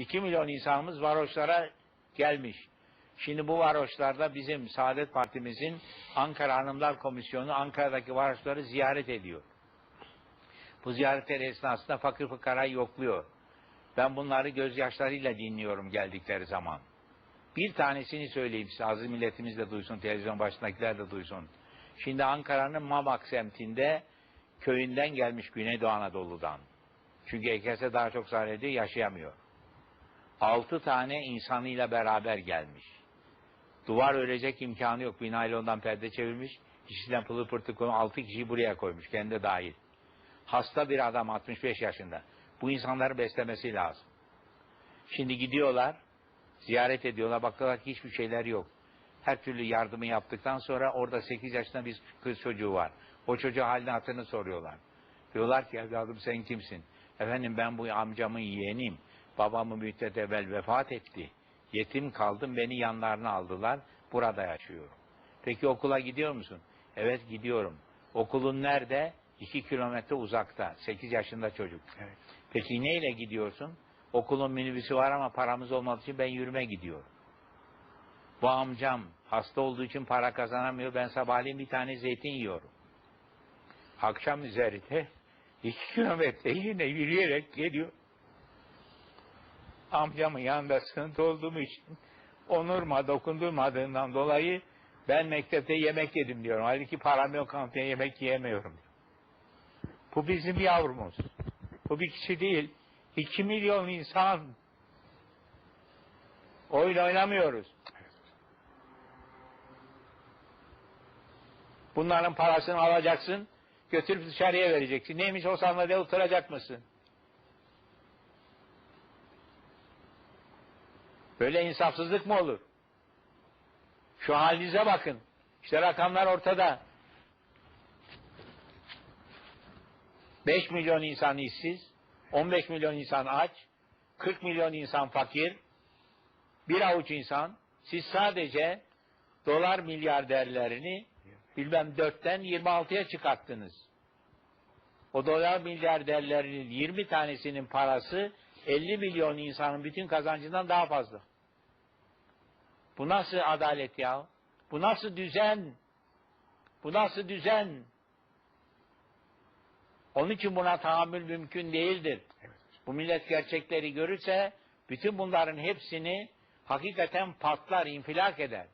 2 milyon insanımız varoşlara gelmiş. Şimdi bu varoşlarda bizim Saadet Partimizin Ankara Hanımlar Komisyonu Ankara'daki varoşları ziyaret ediyor. Bu ziyaretler esnasında fakir fıkarayı yokluyor. Ben bunları gözyaşlarıyla dinliyorum geldikleri zaman. Bir tanesini söyleyeyim size, aziz milletimiz de duysun, televizyon başındakiler de duysun. Şimdi Ankara'nın Mamak semtinde köyünden gelmiş Güneydoğu Anadolu'dan. Çünkü EKS daha çok zarar ediyor, yaşayamıyor. Altı tane insanıyla beraber gelmiş. Duvar örecek imkanı yok. Bir naylondan perde çevirmiş. İçinden pılı pırtı konu altı kişiyi buraya koymuş. Kendi de dahil. Hasta bir adam 65 yaşında. Bu insanları beslemesi lazım. Şimdi gidiyorlar, ziyaret ediyorlar, bakıyorlar ki hiçbir şeyler yok. Her türlü yardımı yaptıktan sonra orada 8 yaşında bir kız çocuğu var. O çocuğa halini hatırını soruyorlar. Diyorlar ki evladım sen kimsin? Efendim ben bu amcamın yeğeniyim. Babamı müddet evvel vefat etti. Yetim kaldım beni yanlarına aldılar. Burada yaşıyorum. Peki okula gidiyor musun? Evet gidiyorum. Okulun nerede? 2 kilometre uzakta. 8 yaşında çocuk. Evet. Peki neyle gidiyorsun? Okulun minibüsü var ama paramız olmadığı için ben yürüme gidiyorum. Bu amcam hasta olduğu için para kazanamıyor. Ben sabahleyin bir tane zeytin yiyorum. Akşam üzerinde iki kilometre yine yürüyerek geliyor. Amcamın yanında sıkıntı olduğum için onurma dokundurmadığından dolayı ben mektepte yemek yedim diyorum. Halbuki param yok kantine yemek yiyemiyorum. Bu bizim yavrumuz. Bu bir kişi değil. İki milyon insan. Oyun oynamıyoruz. Bunların parasını alacaksın, götürüp dışarıya vereceksin. Neymiş o sandalyede oturacak mısın? Böyle insafsızlık mı olur? Şu halinize bakın. İşte rakamlar ortada. 5 milyon insan işsiz, 15 milyon insan aç, 40 milyon insan fakir, bir avuç insan, siz sadece dolar milyarderlerini bilmem 4'ten 26'ya çıkarttınız. O dolar milyarderlerinin 20 tanesinin parası 50 milyon insanın bütün kazancından daha fazla. Bu nasıl adalet ya? Bu nasıl düzen? Bu nasıl düzen? Onun için buna tahammül mümkün değildir. Evet. Bu millet gerçekleri görürse bütün bunların hepsini hakikaten patlar, infilak eder.